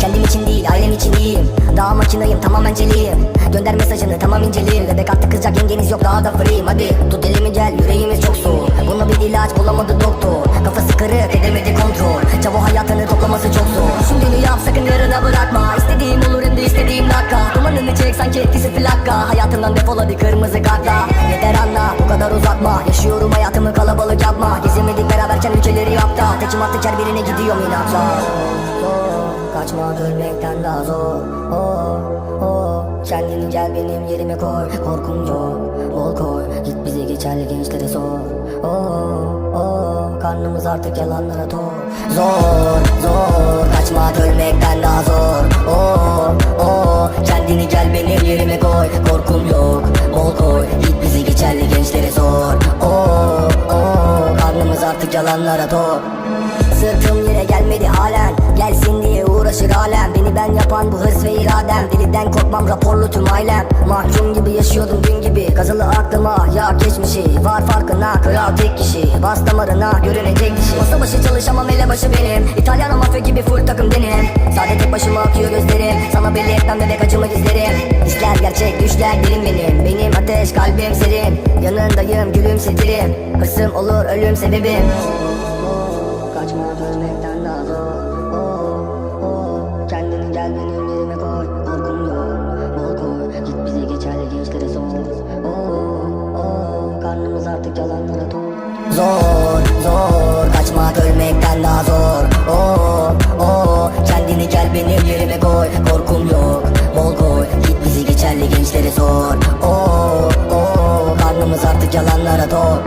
Kendim için değil ailem için iyiyim Daha makinayım tamamen celiyim Gönder mesajını tamam inceleyim Bebek artık kızacak yengeniz yok daha da free'yim Hadi tut elimi gel yüreğimiz çok soğuk. Buna bir ilaç bulamadı doktor. Kafası kırık edemedi kontrol. Çavo hayatını toplaması çok zor. Düşündüğünü yap sakın yarına bırakma. İstediğim olur hem de istediğim dakika. Dumanını çek sanki etkisi plaka Hayatımdan defol hadi kırmızı kartla Tekim artık her birine gidiyorum inatla Kaçmak ölmekten daha zor. Oh, oh. Kendini gel benim yerime koy. Korkum yok bol koy. Git bizi geçerli gençlere sor. Oh, oh. Karnımız artık yalanlara tok Zor zor artık yalanlara tok Sırtım yere gelmedi halen. Gelsin diye uğraşır alem. Beni ben yapan bu hırs ve iradem. Deliden korkmam raporlu tüm ailem. Mahkum gibi yaşıyordum dün gibi. Kazılı aklıma ya geçmişi. Var farkına kral tek kişi. Bas damarına görünecek dişi Masa başı çalışamam ele başı benim. İtalyan mafya gibi full takım benim Sade tek başıma akıyor gözlerim. Sana belli etmem bebek acımı gizlerim. İşler gerçek düşler dilim Benim ateş kalbim serin Yanındayım gülümsetirim. Hırsım olur ölüm sebebim. Kaçmak ölmekten daha. Zor. Kendini gel benim yerime Korkum yok bol koy. Git bizi geçerli gençlere sor. Oh, Zor zor. Kaçmak ölmekten daha zor. oh. Yalanlara tok